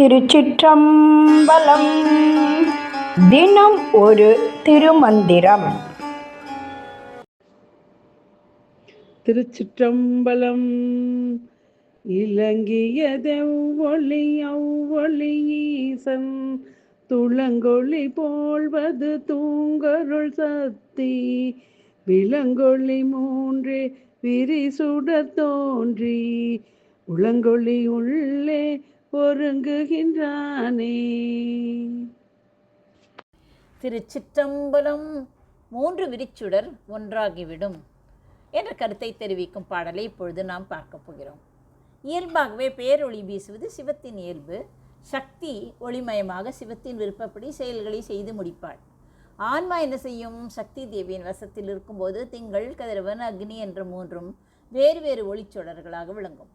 திருச்சிற்றம்பலம். தினம் ஒரு திருமந்திரம். திருச்சிற்றம்பலம். இலங்கியதெவ்வொளி அவ்வொளி ஈசன் துளங்கொளி போல்வது தூங்கருள் சக்தி விலங்கொழி மூன்றே விரிசுட தோன்றி உளங்கொழி உள்ளே ஒருங்குகின்றானே திருச்சிற்றம்பலம் மூன்று விரிச்சுடர் ஒன்றாகிவிடும் என்ற கருத்தை தெரிவிக்கும் பாடலை இப்பொழுது நாம் பார்க்க போகிறோம். இயல்பாகவே பேரொளி வீசுவது சிவத்தின் இயல்பு. சக்தி ஒளிமயமாக சிவத்தின் விருப்பப்படி செயல்களை செய்து முடிப்பாள். ஆன்மா என்ன செய்யும்? சக்தி தேவியின் வசத்தில் இருக்கும்போது திங்கள் கதிரவன் அக்னி என்ற மூன்றும் வேறு வேறு ஒளிச்சுடர்களாக விளங்கும்.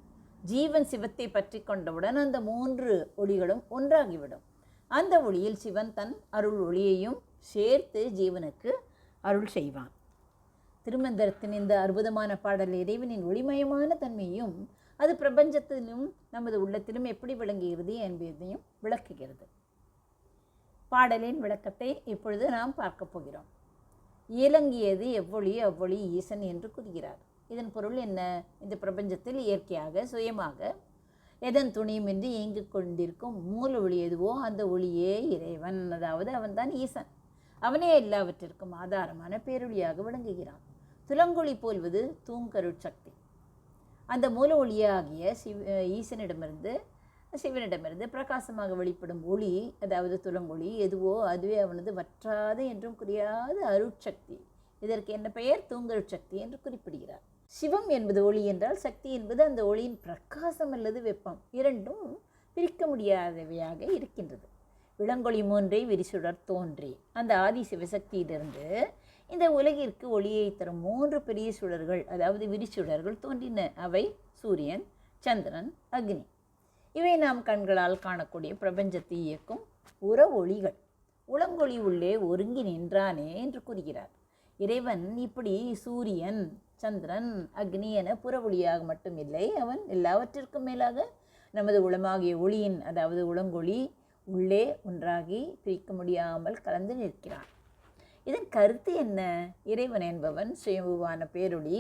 ஜீவன் சிவத்தை பற்றி கொண்டவுடன் அந்த மூன்று ஒளிகளும் ஒன்றாகிவிடும். அந்த ஒளியில் சிவன் தன் அருள் ஒளியையும் சேர்த்து ஜீவனுக்கு அருள் செய்வான். திருமந்திரத்தின் இந்த அற்புதமான பாடல் இறைவனின் ஒளிமயமான தன்மையும் அது பிரபஞ்சத்திலும் நமது உள்ளத்திலும் எப்படி விளங்குகிறது என்பதையும் விளக்குகிறது. பாடலின் விளக்கத்தை இப்பொழுது நாம் பார்க்க போகிறோம். இயலங்கியது எவ்வொளி அவ்வொளி ஈசன் என்று கூறுகிறார். இதன் பொருள் என்ன? இந்த பிரபஞ்சத்தில் இயற்கையாக சுயமாக எதன் துணியுமின்றி இயங்கிக் கொண்டிருக்கும் மூல ஒளி எதுவோ அந்த ஒளியே இறைவன். அதாவது அவன்தான் ஈசன். அவனே எல்லாவற்றிற்கும் ஆதாரமான பேரொழியாக விளங்குகிறான். துலங்கொளி போல்வது தூங்கருட் சக்தி. அந்த மூல ஒளியாகிய சிவ ஈசனிடமிருந்து சிவனிடமிருந்து பிரகாசமாக வெளிப்படும் ஒளி அதாவது துலங்கொளி எதுவோ அதுவே அவனது வற்றாத என்றும் குறையாத அருட்சக்தி. இதற்கு என்ன பெயர்? தூங்கருட்சக்தி என்று குறிப்பிடுகிறார். சிவம் என்பது ஒளி என்றால் சக்தி என்பது அந்த ஒளியின் பிரகாசம் அல்லது வெப்பம். இரண்டும் பிரிக்க முடியாதவையாக இருக்கின்றது. விளங்கொளி மூன்றை விரிசுடர் தோன்றி அந்த ஆதி சிவசக்தியிலிருந்து இந்த உலகிற்கு ஒளியை தரும் மூன்று பெரிய சுடர்கள் அதாவது விரிசுடர்கள் தோன்றின. அவை சூரியன் சந்திரன் அக்னி. இவை நாம் கண்களால் காணக்கூடிய பிரபஞ்சத்தை இயக்கும் உற ஒளிகள். உளங்கொளி உள்ளே ஒருங்கி நின்றானே என்று கூறுகிறார். இறைவன் இப்படி சூரியன் சந்திரன் அக்னி என புற ஒளியாக மட்டுமில்லை. அவன் எல்லாவற்றிற்கும் மேலாக நமது உளமாகிய ஒளியின் அதாவது உளங்கொளி உள்ளே ஒன்றாகி பிரிக்க முடியாமல் கலந்து நிற்கிறான். இதன் கருத்து என்ன? இறைவன் என்பவன் சுயம்புவான பேரொளி.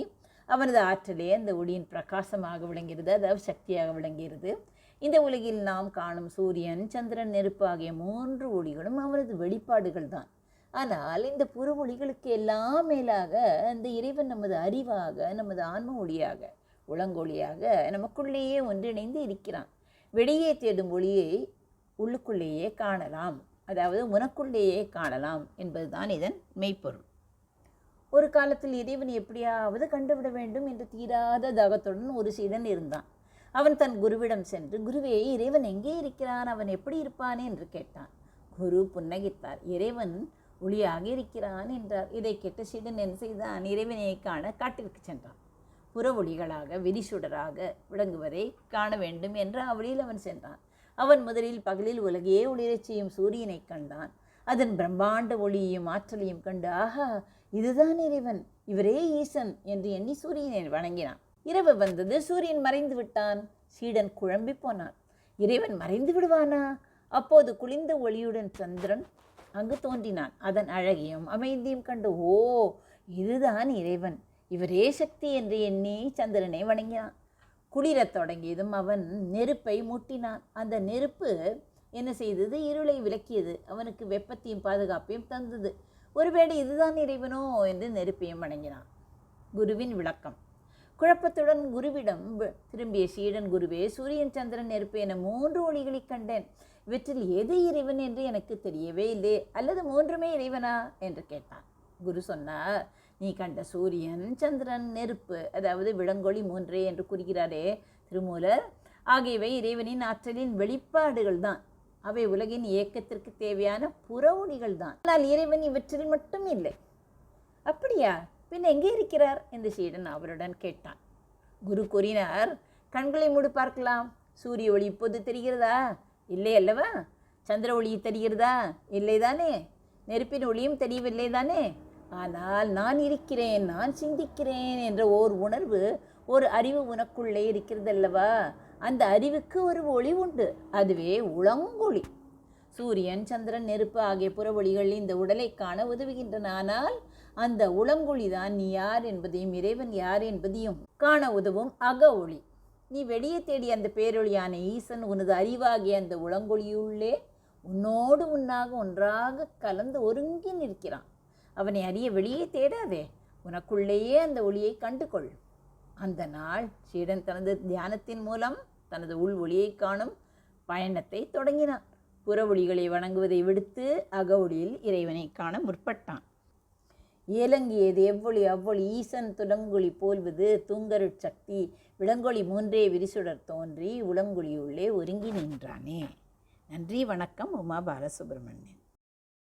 அவனது ஆற்றலே அந்த ஒளியின் பிரகாசமாக விளங்குகிறது அதாவது சக்தியாக விளங்குகிறது. இந்த உலகில் நாம் காணும் சூரியன் சந்திரன் நெருப்பு ஆகிய மூன்று ஒளிகளும் அவனது வெளிப்பாடுகள் தான் ஆனால் இந்த புறமொழிகளுக்கு எல்லாம் மேலாக அந்த இறைவன் நமது அறிவாக நமது ஆன்ம ஒளியாக உளங்கொழியாக நமக்குள்ளேயே ஒன்றிணைந்து இருக்கிறான். வெளியே தேடும் ஒளியை உள்ளுக்குள்ளேயே காணலாம். அதாவது உனக்குள்ளேயே காணலாம் என்பதுதான் இதன் மெய்ப்பொருள். ஒரு காலத்தில் இறைவன் எப்படியாவது கண்டுவிட வேண்டும் என்று தீராத தாகத்துடன் ஒரு சீடன் இருந்தான். அவன் தன் குருவிடம் சென்று குருவே இறைவன் எங்கே இருக்கிறான்? அவன் எப்படி இருப்பானே? என்று கேட்டான். குரு புன்னகித்தார். இறைவன் ஒளியாக இருக்கிறான் என்றார். இதை கேட்ட சீடன் என்ன செய்தான் இறைவனையை காண காட்டிற்கு சென்றான். புற ஒளிகளாக விரிசுடராக விளங்குவதை காண வேண்டும் என்ற அவளில் அவன் சென்றான். அவன் முதலில் பகலில் உலகையே ஒளிரச் செய்யும் சூரியனை கண்டான். அதன் பிரம்மாண்ட ஒளியையும் ஆற்றலையும் கண்டு ஆஹா இதுதான் இறைவன். இவரே ஈசன் என்று எண்ணி சூரியனை வணங்கினான். இரவு வந்தது. சூரியன் மறைந்து விட்டான். சீடன் குழம்பி போனான். இறைவன் மறைந்து விடுவானா? அப்போது குளிர்ந்த ஒளியுடன் சந்திரன் அங்கு தோன்றினான். அதன் அழகையும் அமைதியும் கண்டு ஓ இதுதான் இறைவன். இவரே சக்தி என்று எண்ணி சந்திரனை வணங்கினான். குளிரத் தொடங்கியதும் அவன் நெருப்பை மூட்டினான். அந்த நெருப்பு என்ன செய்தது? இருளை விளக்கியது. அவனுக்கு வெப்பத்தையும் பாதுகாப்பையும் தந்தது. ஒருவேளை இதுதான் இறைவனோ? என்று நெருப்பையும் வணங்கினான். குருவின் விளக்கம். குழப்பத்துடன் குருவிடம் திரும்பிய சீடன் குருவே சூரியன் சந்திரன் நெருப்பு என மூன்று ஒளிகளைக் கண்டேன். இவற்றில் எது இறைவன் என்று எனக்கு தெரியவே இல்லை. அல்லது மூன்றுமே இறைவனா? என்று கேட்டான். குரு சொன்னார் நீ கண்ட சூரியன் சந்திரன் நெருப்பு அதாவது விளங்கொளி மூன்றே என்று கூறுகிறாரே. திருமூலர் ஆகியவை இறைவனின் ஆற்றலின் வெளிப்பாடுகள் தான். அவை உலகின் இயக்கத்திற்கு தேவையான புறவுணிகள் தான். ஆனால் இறைவன் இவற்றில் மட்டும் இல்லை. அப்படியா? பின் எங்கே இருக்கிறார்? என்று சீடன் அவருடன் கேட்டான். குரு கூறினார் கண்களை மூடு பார்க்கலாம். சூரிய ஒளி இப்போது தெரிகிறதா? இல்லை அல்லவா? சந்திர ஒளி தெரிகிறதா? இல்லை தானே? நெருப்பின் ஒளியும் தெரியவில்லை தானே? ஆனால் நான் இருக்கிறேன் நான் சிந்திக்கிறேன் என்ற ஓர் உணர்வு ஒரு அறிவு உனக்குள்ளே இருக்கிறதல்லவா அந்த அறிவுக்கு ஒரு ஒளி உண்டு. அதுவே உளங்கொளி. சூரியன் சந்திரன் நெருப்பு ஆகிய புறவொளிகள் இந்த உடலை காண உதவுகின்றன. ஆனால் அந்த உளங்கொளி தான் நீ யார் என்பதையும் இறைவன் யார் என்பதையும் காண உதவும் அக ஒளி. நீ வெளியே தேடி அந்த பேரொழியான ஈசன் உனது அறிவாகிய அந்த உளங்கொழியுள்ளே உன்னோடு உன்னாக ஒன்றாக கலந்து ஒருங்கி நிற்கிறான். அவனை அறிய வெளியே தேடாதே உனக்குள்ளேயே அந்த ஒளியை கண்டுகொள். அந்த நாள் சீடன் தனது தியானத்தின் மூலம் தனது உள் ஒளியை காணும் பயணத்தை தொடங்கினான். புற ஒளிகளை வணங்குவதை விடுத்து அக ஒளியில் இறைவனை காண முற்பட்டான். ஏலங்கியது எவ்வொளி அவ்வொளி ஈசன் துடங்குழி போல்வது தூங்கருட் சக்தி. விளங்கொழி மூன்றே விரிசுடர் தோன்றி உள்ளே ஒருங்கி நின்றானே. நன்றி வணக்கம். உமா பாலசுப்ரமணியன்.